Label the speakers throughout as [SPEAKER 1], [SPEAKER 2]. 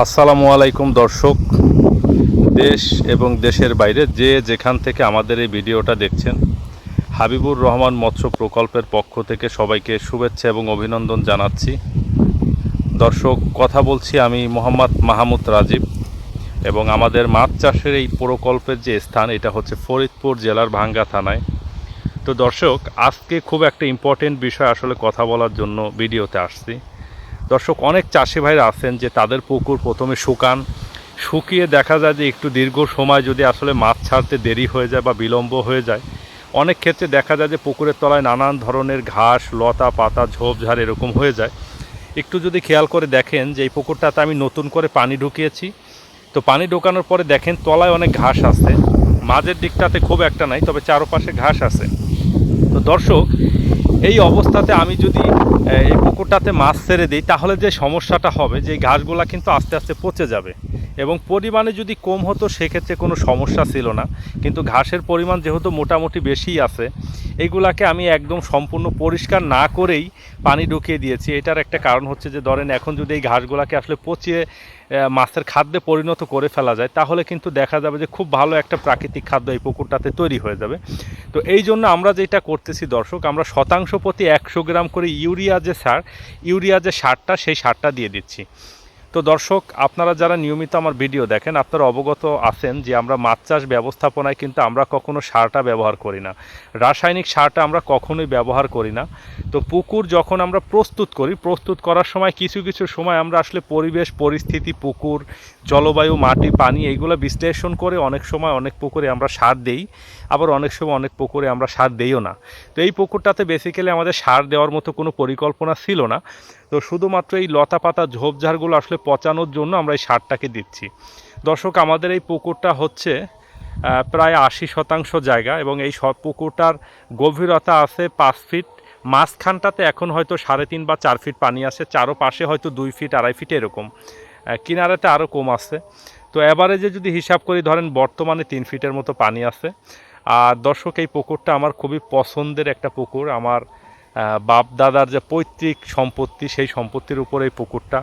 [SPEAKER 1] আসসালামু আলাইকুম দর্শক, দেশ এবং দেশের বাইরে যে যেখান থেকে আমাদের এই ভিডিওটা দেখছেন, হাবিবুর রহমান মৎস্য প্রকল্পের পক্ষ থেকে সবাইকে শুভেচ্ছা এবং অভিনন্দন জানাচ্ছি। দর্শক, কথা বলছি আমি মোহাম্মদ মাহমুদ রাজীব এবং আমাদের মাছ চাষের এই প্রকল্পের যে স্থান, এটা হচ্ছে ফরিদপুর জেলার ভাঙ্গা থানায়। তো দর্শক, আজকে খুব একটা ইম্পর্টেন্ট বিষয় আসলে কথা বলার জন্য ভিডিওতে আসছি। দর্শক, অনেক চাষি ভাইরা আছেন যে তাদের পুকুর প্রথমে শুকান। শুকিয়ে দেখা যায় যে একটু দীর্ঘ সময় যদি আসলে মাছ ছাড়তে দেরি হয়ে যায় বা বিলম্ব হয়ে যায়, অনেক ক্ষেত্রে দেখা যায় যে পুকুরের তলায় নানান ধরনের ঘাস, লতা পাতা, ঝোপঝাড় এরকম হয়ে যায়। একটু যদি খেয়াল করে দেখেন যে এই পুকুরটাতে আমি নতুন করে পানি ঢুকিয়েছি। তো পানি ঢোকানোর পরে দেখেন তলায় অনেক ঘাস আছে। মাঝের দিকটাতে খুব একটা নাই, তবে চারপাশে ঘাস আছে। তো দর্শক এই অবস্থাতে আমি যদি এই পুকুরটাতে মাছ ছেড়ে দিই, তাহলে যে সমস্যাটা হবে যে ঘাসগুলা কিন্তু আস্তে আস্তে পচে যাবে। এবং পরিমাণে যদি কম হতো, সেক্ষেত্রে কোনো সমস্যা ছিল না। কিন্তু ঘাসের পরিমাণ যেহেতু মোটামুটি বেশিই আছে এইগুলাকে আমি একদম সম্পূর্ণ পরিষ্কার না করেই পানি ঢুকিয়ে দিয়েছি। এটার একটা কারণ হচ্ছে যে, ধরেন এখন যদি এই ঘাসগুলাকে আসলে পচিয়ে মাছের খাদ্যে পরিণত করে ফেলা যায়, তাহলে কিন্তু দেখা যাবে যে খুব ভালো একটা প্রাকৃতিক খাদ্য এই পুকুরটাতে তৈরি হয়ে যাবে। তো এই জন্য আমরা যেটা করতেছি দর্শক, আমরা শতাংশ প্রতি একশো গ্রাম করে ইউরিয়া যে সার, ইউরিয়া যে সারটা, সেই সারটা দিয়ে দিচ্ছি। তো দর্শক, আপনারা যারা নিয়মিত আমার ভিডিও দেখেন, আপনারা অবগত আছেন যে আমরা মাছ চাষ ব্যবস্থাপনায় কিন্তু আমরা কখনো সারটা ব্যবহার করি না। রাসায়নিক সারটা আমরা কখনোই ব্যবহার করি না। তো পুকুর যখন আমরা প্রস্তুত করি, প্রস্তুত করার সময় কিছু কিছু সময় আমরা আসলে পরিবেশ, পরিস্থিতি, পুকুর, জলবায়ু, মাটি, পানি এইগুলো বিশ্লেষণ করে অনেক সময় অনেক পুকুরে আমরা সার দেই, আবার অনেক সময় অনেক পুকুরে আমরা সার দেইও না। তো এই পুকুরটাতে বেসিক্যালি আমাদের সার দেওয়ার মতো কোনো পরিকল্পনা ছিল না। তো শুধুমাত্র এই লতা পাতা ঝোপঝাড়গুলো আসলে পচানোর জন্য আমরা এই সারটাকে দিচ্ছি। দর্শক, আমাদের এই পুকুরটা হচ্ছে প্রায় আশি শতাংশ জায়গা এবং এই পুকুরটার গভীরতা আছে পাঁচ ফিট। মাঝখানটাতে এখন হয়তো সাড়ে তিন বা চার ফিট পানি আছে, চারো পাশে হয়তো দুই ফিট, আড়াই ফিট এরকম। কিনারাতে আরও কম আছে। তো এবারেজে যদি হিসাব করি, ধরেন বর্তমানে তিন ফিটের মতো পানি আছে। আর দর্শক, এই পুকুরটা আমার খুবই পছন্দের একটা পুকুর। আমার বাপ দাদার যে পৈতৃক সম্পত্তি, সেই সম্পত্তির উপর এই পুকুরটা।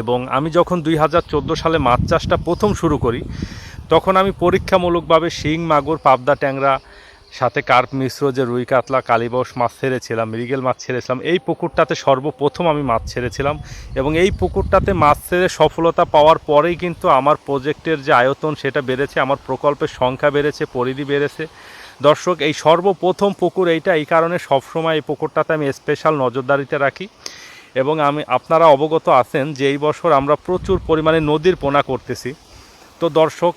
[SPEAKER 1] এবং আমি যখন দুই হাজার চোদ্দ সালে মাছ চাষটা প্রথম শুরু করি, তখন আমি পরীক্ষামূলকভাবে শিং, মাগুর, পাবদা, ট্যাংরা, সাথে কার্প, মিশ্র, যে রুই, কাতলা কালীবস মাছ ছেড়েছিলাম, মৃগেল মাছ ছেড়েছিলাম, এই পুকুরটাতে সর্বপ্রথম আমি মাছ ছেড়েছিলাম। এবং এই পুকুরটাতে মাছ ছেড়ে সফলতা পাওয়ার পরেই কিন্তু আমার প্রজেক্টের যে আয়তন, সেটা বেড়েছে, আমার প্রকল্পের সংখ্যা বেড়েছে, পরিধি বেড়েছে। দর্শক, এই সর্বপ্রথম পুকুর এইটা, এই কারণে সবসময় এই পুকুরটাতে আমি স্পেশাল নজরদারিতে রাখি। এবং আমি, আপনারা অবগত আছেন যে এই বছর আমরা প্রচুর পরিমাণে নদীর পোনা করতেছি। তো দর্শক,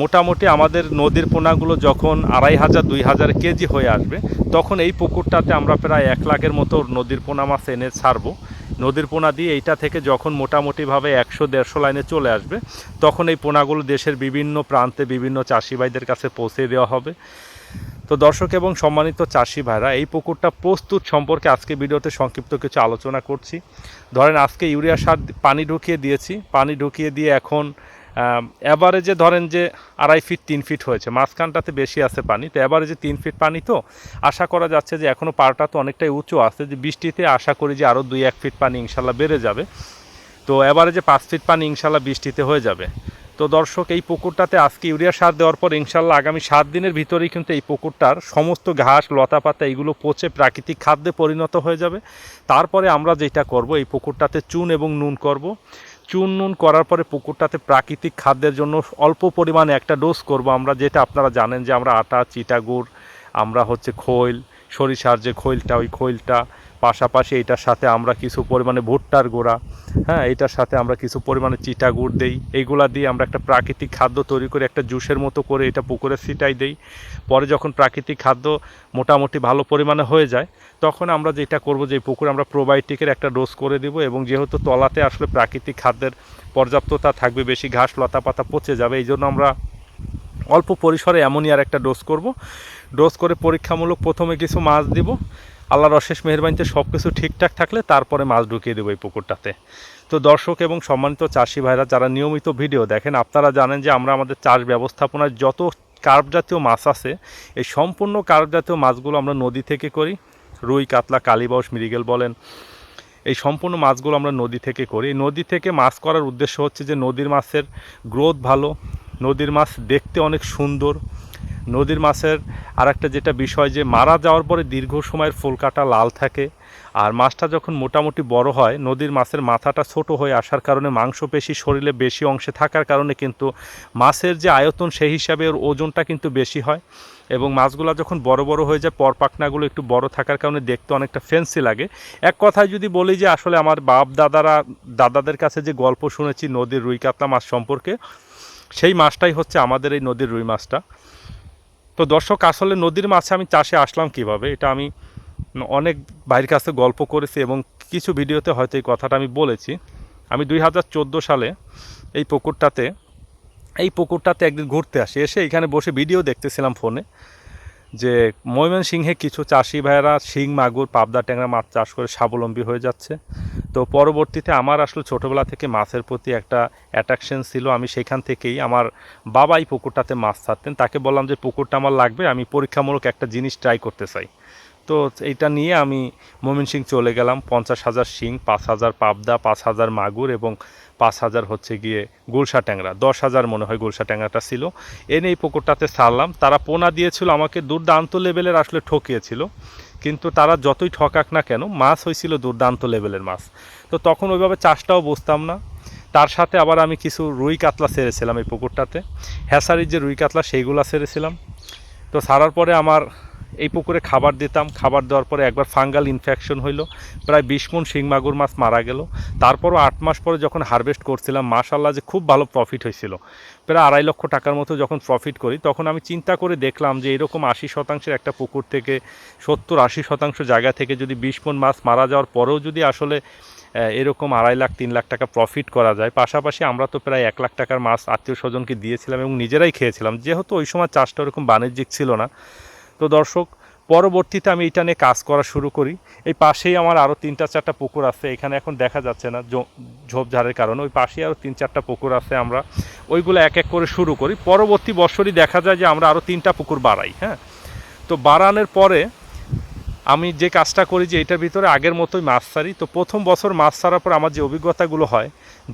[SPEAKER 1] মোটামুটি আমাদের নদীর পোনাগুলো যখন আড়াই হাজার, দুই হাজার কেজি হয়ে আসবে, তখন এই পুকুরটাতে আমরা প্রায় এক লাখের মতো নদীর পোনা মাছ এনে ছাড়বো। নদীর পোনা দিয়ে এইটা থেকে যখন মোটামুটিভাবে একশো, দেড়শো লাইনে চলে আসবে, তখন এই পোনাগুলো দেশের বিভিন্ন প্রান্তে বিভিন্ন চাষি ভাইদের কাছে পৌঁছে দেওয়া হবে। তো দর্শক এবং সম্মানিত চাষি ভাইরা, এই পুকুরটা প্রস্তুত সম্পর্কে আজকে ভিডিওতে সংক্ষিপ্ত কিছু আলোচনা করছি। ধরেন আজকে ইউরিয়া সার পানি ঢুকিয়ে দিয়েছি। পানি ঢুকিয়ে দিয়ে এখন অ্যাভারেজে ধরেন যে আড়াই ফিট তিন ফিট হয়েছে। মাঝখানটাতে বেশি আছে পানি। তো অ্যাভারেজে তিন ফিট পানি তো? আশা করা যাচ্ছে যে এখনও পাড়টা তো অনেকটাই উঁচু আছে। যে বৃষ্টিতে আশা করি যে আরও দুই এক ফিট পানি ইনশাল্লাহ বেড়ে যাবে। তো অ্যাভারেজে পাঁচ ফিট পানি ইনশাল্লাহ বৃষ্টিতে হয়ে যাবে। তো দর্শক, এই পুকুরটাতে আজকে ইউরিয়া সার দেওয়ার পর ইনশাল্লাহ আগামী সাত দিনের ভিতরেই কিন্তু এই পুকুরটার সমস্ত ঘাস, লতা পাতা এইগুলো পচে প্রাকৃতিক খাদ্যে পরিণত হয়ে যাবে। তারপরে আমরা যেটা করব, এই পুকুরটাতে চুন এবং নুন করব। চুন, নুন করার পরে পুকুরটাতে প্রাকৃতিক খাদ্যের জন্য অল্প পরিমাণে একটা ডোজ করব আমরা, যেটা আপনারা জানেন যে আমরা আটা, চিটাগুড়, আমরা হচ্ছে খৈল, সরিষার যে খৈলটা, ওই খৈলটা পাশাপাশি এটার সাথে আমরা কিছু পরিমাণে ভুট্টার গোড়া হ্যাঁ এটার সাথে আমরা কিছু পরিমাণে চিটা গুড় দেই। এইগুলা দিয়ে আমরা একটা প্রাকৃতিক খাদ্য তৈরি করে একটা জুসের মতো করে এটা পুকুরে ছিটাই দেই। পরে যখন প্রাকৃতিক খাদ্য মোটামুটি ভালো পরিমাণে হয়ে যায়, তখন আমরা যেটা করব যে পুকুরে আমরা প্রোবায়োটিকের একটা ডোজ করে দেব এবং যেহেতু তলাতে আসলে প্রাকৃতিক খাদ্যের পর্যাপ্ততা থাকবে, বেশি ঘাস, লতা পাতা পচে যাবে, এই জন্য আমরা অল্প পরিসরে অ্যামোনিয়ার একটা ডোজ করব। ডোজ করে পরীক্ষামূলক প্রথমে কিছু মাছ দিব। আল্লাহর অশেষ মেহরবানিতে সব কিছু ঠিকঠাক থাকলে তারপরে মাছ ঢুকিয়ে দেবো এই পুকুরটাতে। তো দর্শক এবং সম্মানিত চাষি ভাইরা, যারা নিয়মিত ভিডিও দেখেন, আপনারা জানেন যে আমরা আমাদের চাষ ব্যবস্থাপনার যত কার্প জাতীয় মাছ আছে, এই সম্পূর্ণ কার্প জাতীয় মাছগুলো আমরা নদী থেকে করি। রুই, কাতলা, কালীবাউস, মৃগেল বলেন, এই সম্পূর্ণ মাছগুলো আমরা নদী থেকে করি। নদী থেকে মাছ করার উদ্দেশ্য হচ্ছে যে নদীর মাছের গ্রোথ ভালো, নদীর মাছ দেখতে অনেক সুন্দর নদীর মাছের আর একটা যেটা বিষয় যে মারা যাওয়ার পরে দীর্ঘ সময়ের ফুলকাটা লাল থাকে আর মাছটা যখন মোটামুটি বড় হয়, নদীর মাছের মাথাটা ছোট হয়ে আসার কারণে মাংসপেশি শরীরে বেশি অংশে থাকার কারণে কিন্তু মাছের যে আয়তন সেই হিসাবে ওর ওজনটা কিন্তু বেশি হয় এবং মাছগুলো যখন বড় বড় হয়ে যায় পরপাকনাগুলো একটু বড় থাকার কারণে দেখতে অনেকটা ফেন্সি লাগে। এক কথায় যদি বলি যে আসলে আমার বাপ দাদারা, দাদাদের কাছে যে গল্প শুনেছি নদীর রুই কাতলা মাছ সম্পর্কে সেই মাছটাই হচ্ছে আমাদের এই নদীর রুই মাছটা। তো দর্শক, আসলে নদীর মাছে আমি চাষে আসলাম কীভাবে, এটা আমি অনেক বাইরের কাছে গল্প করেছি এবং কিছু ভিডিওতে হয়তো এই কথাটা আমি বলেছি। আমি দুই হাজার চোদ্দ সালে এই পুকুরটাতে এই পুকুরটাতে একদিন ঘুরতে আসি, এসে এখানে বসে ভিডিও দেখতেছিলাম ফোনে। যে ময়মনসিংহে কিছু চাষি ভাইয়েরা শিং, মাগুর, পাবদা, ট্যাংরা মাছ চাষ করে স্বাবলম্বী হয়ে যাচ্ছে। তো পরবর্তীতে আমার আসলে ছোটোবেলা থেকে মাছের প্রতি একটা অ্যাট্রাকশন ছিল। আমি সেখান থেকেই আমার বাবাই পুকুরটাতে মাছ ছাড়তেন। তাকে বললাম যে, পুকুরটা আমার লাগবে, আমি পরীক্ষামূলক একটা জিনিস ট্রাই করতে চাই। তো এইটা নিয়ে আমি ময়মনসিং চলে গেলাম। পঞ্চাশ হাজার শিং, পাঁচ হাজার পাবদা, পাঁচ হাজার মাগুর এবং পাঁচ হাজার হচ্ছে গিয়ে গুলশা ট্যাংরা, দশ হাজার মনে হয় গুলশা ট্যাংরাটা ছিল। এনে এই পুকুরটাতে ছাড়লাম। তারা পোনা দিয়েছিল, আমাকে দুর্দান্ত লেভেলের আসলে ঠকিয়েছিল। কিন্তু তারা যতই ঠকাক না কেন, মাছ হয়েছিল দুর্দান্ত লেভেলের মাছ। তো তখন ওইভাবে চাষটাও বুঝতাম না। তার সাথে আবার আমি কিছু রুই কাতলা সেরেছিলাম এই পুকুরটাতে। হ্যাসারির যে রুই কাতলা, সেইগুলা সেরেছিলাম। তো সারার পরে আমার এই পুকুরে খাবার দিতাম। খাবার দেওয়ার পরে একবার ফাঙ্গাল ইনফেকশন হইল। প্রায় বিশ মন শিং মাগুর মাছ মারা গেল। তারপরও আট মাস পরে যখন হারভেস্ট করছিলাম মাশাল্লাহ যে খুব ভালো প্রফিট হয়েছিল। প্রায় আড়াই লক্ষ টাকার মতো যখন প্রফিট করি, তখন আমি চিন্তা করে দেখলাম যে এরকম আশি শতাংশের একটা পুকুর থেকে, সত্তর আশি শতাংশ জায়গা থেকে যদি বিশ মন মাছ মারা যাওয়ার পরেও যদি আসলে এরকম আড়াই লাখ, তিন লাখ টাকা প্রফিট করা যায়, পাশাপাশি আমরা তো প্রায় এক লাখ টাকার মাছ আত্মীয় স্বজনকে দিয়েছিলাম এবং নিজেরাই খেয়েছিলাম। যেহেতু ওই সময় চাষটা ওরকম বাণিজ্যিক ছিল না তো দর্শক, পরবর্তীতে আমি এটা নিয়ে কাজ করা শুরু করি। এই পাশেই আমার আরও তিনটা চারটা পুকুর আছে, এখানে এখন দেখা যাচ্ছে না ঝোপঝাড়ের কারণে। ওই পাশেই আরও তিন চারটা পুকুর আছে আমরা। ওইগুলো এক এক করে শুরু করি। পরবর্তী বছরই দেখা যায় যে আমরা আরও তিনটা পুকুর বাড়াই হ্যাঁ? তো বাড়ানোর পরে আমি যে কাজটা করি যে এটার ভিতরে আগের মতোই মাছ ছাড়ি। তো প্রথম বছর মাছ ছাড়ার পর আমার যে অভিজ্ঞতাগুলো হয়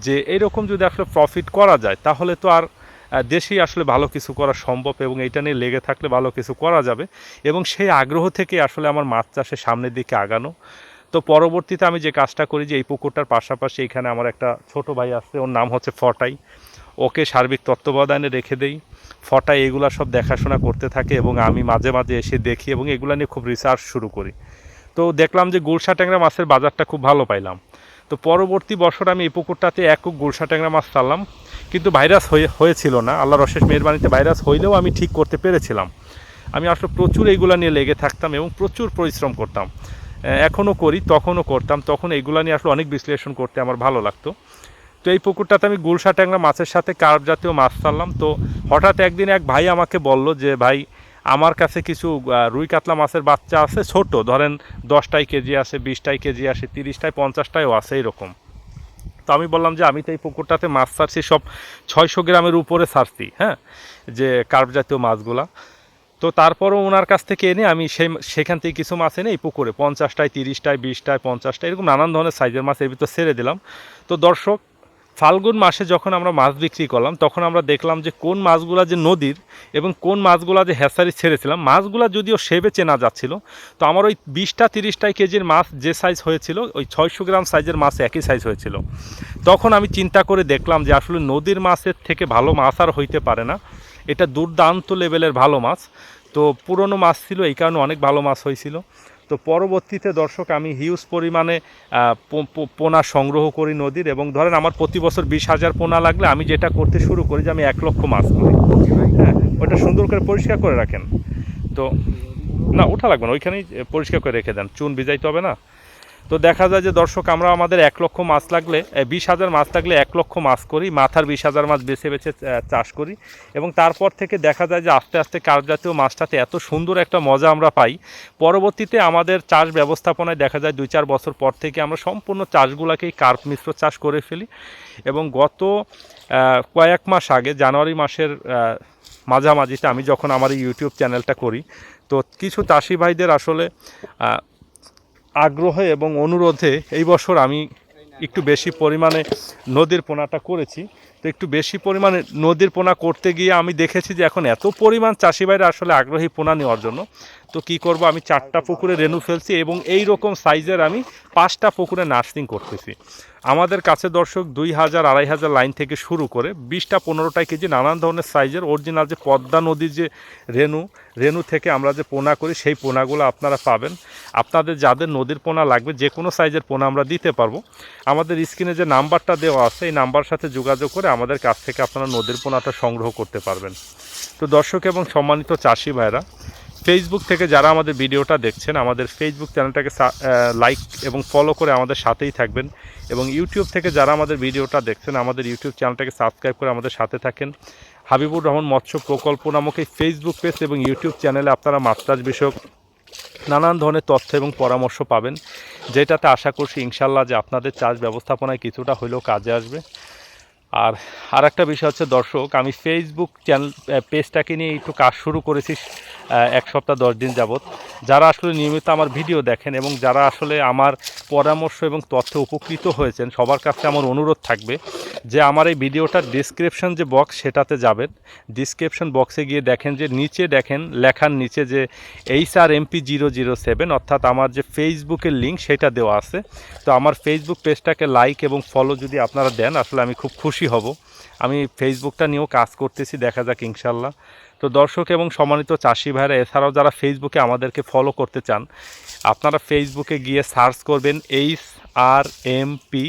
[SPEAKER 1] যে এরকম যদি আসলে প্রফিট করা যায়, তাহলে তো আর দেশেই আসলে ভালো কিছু করা সম্ভব এবং এটা নিয়ে লেগে থাকলে ভালো কিছু করা যাবে। এবং সেই আগ্রহ থেকে আসলে আমার মাছ চাষের সামনের দিকে আগানো। তো পরবর্তীতে আমি যে কাজটা করি যে এই পুকুরটার পাশাপাশি এখানে আমার একটা ছোট ভাই আছে, ওর নাম হচ্ছে ফটাই। ওকে সার্বিক তত্ত্বাবধানে রেখে দেই। ফটাই এগুলো সব দেখাশোনা করতে থাকে এবং আমি মাঝে মাঝে এসে দেখি এবং এগুলো নিয়ে খুব রিসার্চ শুরু করি। তো দেখলাম যে গুলশা ট্যাংরা মাছের বাজারটা খুব ভালো পাইলাম। তো পরবর্তী বছর আমি এই পুকুরটাতে একক গুলশা ট্যাংরা মাছ ছাড়লাম কিন্তু ভাইরাস হয়ে, হয়েছিল না। আল্লাহর অশেষ মেহরবানিতে ভাইরাস হইলেও আমি ঠিক করতে পেরেছিলাম। আমি আসলে প্রচুর এইগুলা নিয়ে লেগে থাকতাম এবং প্রচুর পরিশ্রম করতাম। এখনও করি, তখনও করতাম, তখন এইগুলা নিয়ে আসলে অনেক বিশ্লেষণ করতে আমার ভালো লাগতো। তো এই পুকুরটাতে আমি গুলশা ট্যাংরা মাছের সাথে কার্প জাতীয় মাছ ছাড়লাম। তো হঠাৎ একদিন এক ভাই আমাকে বলল যে, ভাই, আমার কাছে কিছু রুই কাতলা মাছের বাচ্চা আছে ছোট। ধরেন দশটাই কেজি আছে বিশটাই কেজি আসে, তিরিশটায় পঞ্চাশটায়ও আছে এরকম। আমি বললাম যে আমি তো এই পুকুরটাতে মাছ ছাড়ছি, সব ছয়শো গ্রামের উপরে ছাড়ছি হ্যাঁ যে কার্প জাতীয় মাছগুলা। তো তারপরও ওনার কাছ থেকে এনে আমি সেই সেখান থেকে কিছু মাছ এনে এই পুকুরে, পঞ্চাশটায়, তিরিশটায়, বিশটায়, পঞ্চাশটায়, এরকম নানান ধরনের সাইজের মাছ এর ভিতর ছেড়ে দিলাম। তো দর্শক ফাল্গুন মাসে যখন আমরা মাছ বিক্রি করলাম, তখন আমরা দেখলাম যে কোন মাছগুলা যে নদীর এবং কোন মাছগুলা যে হ্যাসারি ছেড়েছিলাম, মাছগুলা যদিও সেবে চেনা যাচ্ছিল, তো আমার ওই বিশটা তিরিশটাই কেজির মাছ যে সাইজ হয়েছিল, ওই ছয়শো গ্রাম সাইজের মাছ একই সাইজ হয়েছিল। তখন আমি চিন্তা করে দেখলাম যে আসলে নদীর মাছের থেকে ভালো মাছ আর হইতে পারে না। এটা দুর্দান্ত লেভেলের ভালো মাছ। তো পুরনো মাছ ছিল, এই কারণে অনেক ভালো মাছ হয়েছিল। তো পরবর্তীতে, দর্শক, আমি হিউজ পরিমাণে পোনা সংগ্রহ করি নদীর এবং ধরেন আমার প্রতি বছর বিশ হাজার পোনা লাগলে আমি যেটা করতে শুরু করি যে আমি এক লক্ষ মাছ ধরি। হ্যাঁ ওটা সুন্দর করে পরিষ্কার করে রাখেন। তো, না, ওঠা লাগবে না, ওইখানেই পরিষ্কার করে রেখে দেন। চুন ভিজাইতে হবে না। তো দেখা যায় যে দর্শক, আমরা আমাদের এক লক্ষ মাছ লাগলে বিশ হাজার মাছ লাগলে এক লক্ষ মাছ করি, মাথার বিশ হাজার মাছ বেছে বেছে চাষ করি। এবং তারপর থেকে দেখা যায় যে আস্তে আস্তে কার্প জাতীয় মাছটাতে এত সুন্দর একটা মজা আমরা পাই। পরবর্তীতে আমাদের চাষ ব্যবস্থাপনায় দেখা যায় দুই চার বছর পর থেকে আমরা সম্পূর্ণ চাষগুলোকেই কার্প মিশ্র চাষ করে ফেলি। এবং গত কয়েক মাস আগে, জানুয়ারি মাসের মাঝামাঝিতে আমি যখন আমার ইউটিউব চ্যানেলটা করি, তো কিছু চাষি ভাইদের আসলে আগ্রহে এবং অনুরোধে এই বছর আমি একটু বেশি পরিমাণে নদীর পোনাটা করেছি। তো একটু বেশি পরিমাণে নদীর পোনা করতে গিয়ে আমি দেখেছি যে এখন এত পরিমাণ চাষি বাইরে আসলে আগ্রহী পোনা নেওয়ার জন্য। তো কি করব, আমি চারটা পুকুরে রেনু ফেলছি এবং এই রকম সাইজের আমি পাঁচটা পুকুরে নার্সিং করতেছি। আমাদের কাছে দর্শক দুই হাজার, আড়াই হাজার লাইন থেকে শুরু করে বিশটা পনেরোটা কেজি নানান ধরনের সাইজের অরিজিনাল যে পদ্মা নদীর যে রেনু রেনু থেকে আমরা যে পোনা করি, সেই পোনাগুলো আপনারা পাবেন। আপনাদের যাদের নদীর পোনা লাগবে, যে কোনো সাইজের পোনা আমরা দিতে পারব। আমাদের স্ক্রিনে যে নাম্বারটা দেওয়া আছে, এই নাম্বার সাথে যোগাযোগ করে আমাদের কাছ থেকে আপনারা নদীর পোনাটা সংগ্রহ করতে পারবেন। তো দর্শক এবং সম্মানিত চাষি ভাইরা ফেসবুক থেকে যারা আমাদের ভিডিওটা দেখছেন, আমাদের ফেসবুক চ্যানেলটাকে লাইক এবং ফলো করে আমাদের সাথেই থাকবেন এবং ইউটিউব থেকে যারা আমাদের ভিডিওটা দেখছেন, আমাদের ইউটিউব চ্যানেলটাকে সাবস্ক্রাইব করে আমাদের সাথে থাকেন। হাবিবুর রহমান মৎস্য প্রকল্প নামক এই ফেসবুক পেজ এবং ইউটিউব চ্যানেলে আপনারা মাছ বিষয়ক নানান ধরনের তথ্য এবং পরামর্শ পাবেন, যেটাতে আশা করছি ইনশাল্লাহ যে আপনাদের চাষ ব্যবস্থাপনায় কিছুটা হলেও কাজে আসবে। আর আর একটা বিষয় হচ্ছে দর্শক, আমি ফেসবুক চ্যানেল পেজটাকে নিয়ে একটু কাজ শুরু করেছি। এক সপ্তাহ, দশ দিন যাবৎ। যারা আসলে নিয়মিত আমার ভিডিও দেখেন এবং যারা আসলে আমার পরামর্শ এবং তথ্যে উপকৃত হয়েছেন, সবার কাছে আমার অনুরোধ থাকবে যে আমার এই ভিডিওটার ডিসক্রিপশন যে বক্স সেটাতে যাবেন। ডিসক্রিপশন বক্সে গিয়ে দেখেন যে নিচে দেখেন, লেখার নিচে যে H R MP zero zero seven অর্থাৎ আমার যে ফেসবুকের লিঙ্ক সেটা দেওয়া আছে। তো আমার ফেসবুক পেজটাকে লাইক এবং ফলো যদি আপনারা দেন, আসলে আমি খুব খুশি হব। আমি ফেসবুকটা নিয়েও কাজ করতেছি, দেখা যাক ইনশাল্লাহ। তো দর্শক এবং সম্মানিত চাষি ভাইরা, এছাড়াও যারা ফেসবুকে আমাদেরকে ফলো করতে চান, আপনারা ফেসবুকে গিয়ে সার্চ করবেন H R M P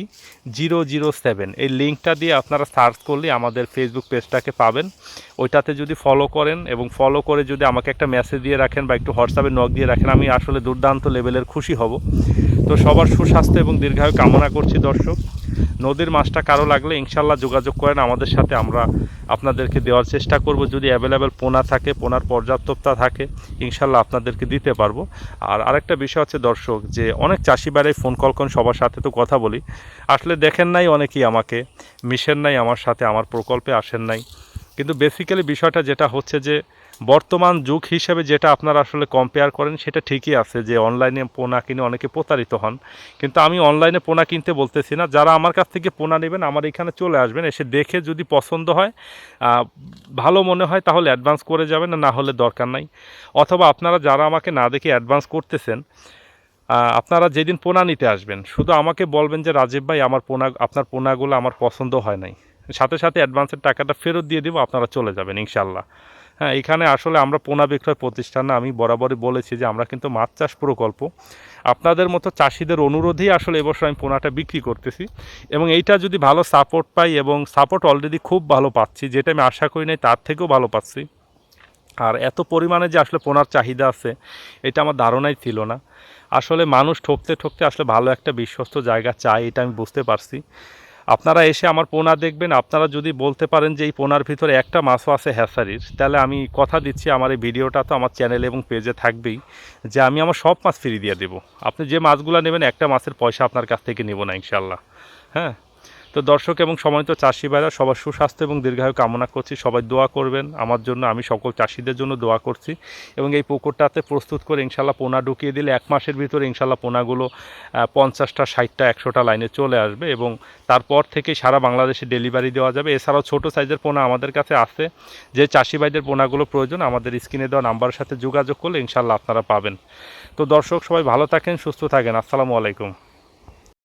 [SPEAKER 1] zero zero seven এই লিঙ্কটা দিয়ে আপনারা সার্চ করলে আমাদের ফেসবুক পেজটাকে পাবেন। ওইটাতে যদি ফলো করেন এবং ফলো করে যদি আমাকে একটা মেসেজ দিয়ে রাখেন বা একটু হোয়াটসঅ্যাপে নক দিয়ে রাখেন, আমি আসলে দুর্দান্ত লেভেলের খুশি হব। তো সবার সুস্বাস্থ্য এবং দীর্ঘায়ু কামনা করছি দর্শক। নদীর মাছটা কারও লাগলে ইনশাল্লাহ যোগাযোগ করেন, আমাদের সাথে আমরা আপনাদেরকে দেওয়ার চেষ্টা করব। যদি অ্যাভেলেবেল পোনা থাকে, পোনার পর্যাপ্ততা থাকে, ইনশাল্লাহ আপনাদেরকে দিতে পারব। আর আরেকটা বিষয় হচ্ছে দর্শক, যে অনেক চাষি বাড়ি ফোন কল করেন, সবার সাথে তো কথা বলি। আসলে দেখেন নাই অনেকেই আমাকে, মিশেন নাই আমার সাথে, আমার প্রকল্পে আসেন নাই। কিন্তু বেসিক্যালি বিষয়টা যেটা হচ্ছে যে বর্তমান যুগ হিসেবে যেটা আপনারা আসলে কম্পেয়ার করেন, সেটা ঠিকই আছে যে অনলাইনে পোনা কিনে অনেকে প্রতারিত হন। কিন্তু আমি অনলাইনে পোনা কিনতে বলতেছি না। যারা আমার কাছ থেকে পোনা নেবেন, আমার এখানে চলে আসবেন, এসে দেখে যদি পছন্দ হয় ভালো মনে হয় তাহলে অ্যাডভান্স করে যাবেন না হলে দরকার নাই। অথবা আপনারা যারা আমাকে না দেখে অ্যাডভান্স করতেছেন আপনারা যেদিন পোনা নিতে আসবেন, শুধু আমাকে বলবেন যে, রাজীব ভাই, আমার পোনা, আপনার পোনাগুলো আমার পছন্দ হয় নাই। সাথে সাথে অ্যাডভান্সের টাকাটা ফেরত দিয়ে দেবো, আপনারা চলে যাবেন ইনশাল্লাহ হ্যাঁ এখানে আসলে আমরা পোনা বিক্রয় প্রতিষ্ঠান আমি বরাবরই বলেছি যে আমরা কিন্তু মাছ চাষ প্রকল্প। আপনাদের মতো চাষিদের অনুরোধেই আসলে এবছর আমি পোনাটা বিক্রি করতেছি। এবং এইটা যদি ভালো সাপোর্ট পাই এবং সাপোর্ট অলরেডি খুব ভালো পাচ্ছি, যেটা আমি আশা করি নাই, তার থেকেও ভালো পাচ্ছি। আর এত পরিমাণে যে আসলে পোনার চাহিদা আছে, এটা আমার ধারণাই ছিল না। আসলে মানুষ ঠকতে ঠকতে আসলে ভালো একটা বিশ্বস্ত জায়গা চায়, এটা আমি বুঝতে পারছি। আপনারা এসে আমার পোনা দেখবেন, আপনারা যদি বলতে পারেন যে এই পোনার ভিতরে একটা মাছও আছে হ্যাসারির, তাহলে আমি কথা দিচ্ছি, আমার এই ভিডিওটা তো আমার চ্যানেলে এবং পেজে থাকবেই, যে আমি আমার সব মাছ ফিরিয়ে দিয়ে দেবো। আপনি যে মাছগুলো নেবেন, একটা মাছের পয়সা আপনার কাছ থেকে নেব না ইনশাল্লাহ হ্যাঁ? তো দর্শক এবং সম্মানিত চাষি ভাইরা, সবার সুস্বাস্থ্য এবং দীর্ঘায়ু কামনা করছি। সবাই দোয়া করবেন। আমার জন্য আমি সকল চাষিদের জন্য দোয়া করছি এবং এই পুকুরটাতে প্রস্তুত করে ইনশাল্লাহ পোনা ঢুকিয়ে দিলে এক মাসের ভিতরে ইনশাল্লাহ পোনাগুলো পঞ্চাশটা, ষাটটা, একশোটা লাইনে চলে আসবে এবং তারপর থেকে সারা বাংলাদেশে ডেলিভারি দেওয়া যাবে। এছাড়াও ছোট সাইজের পোনা আমাদের কাছে আছে। যে চাষি ভাইদের পোনাগুলো প্রয়োজন আমাদের স্ক্রিনে দেওয়া নাম্বারের সাথে যোগাযোগ করলে ইনশাল্লাহ আপনারা পাবেন। তো দর্শক সবাই ভালো থাকেন, সুস্থ থাকেন। আসসালামু আলাইকুম।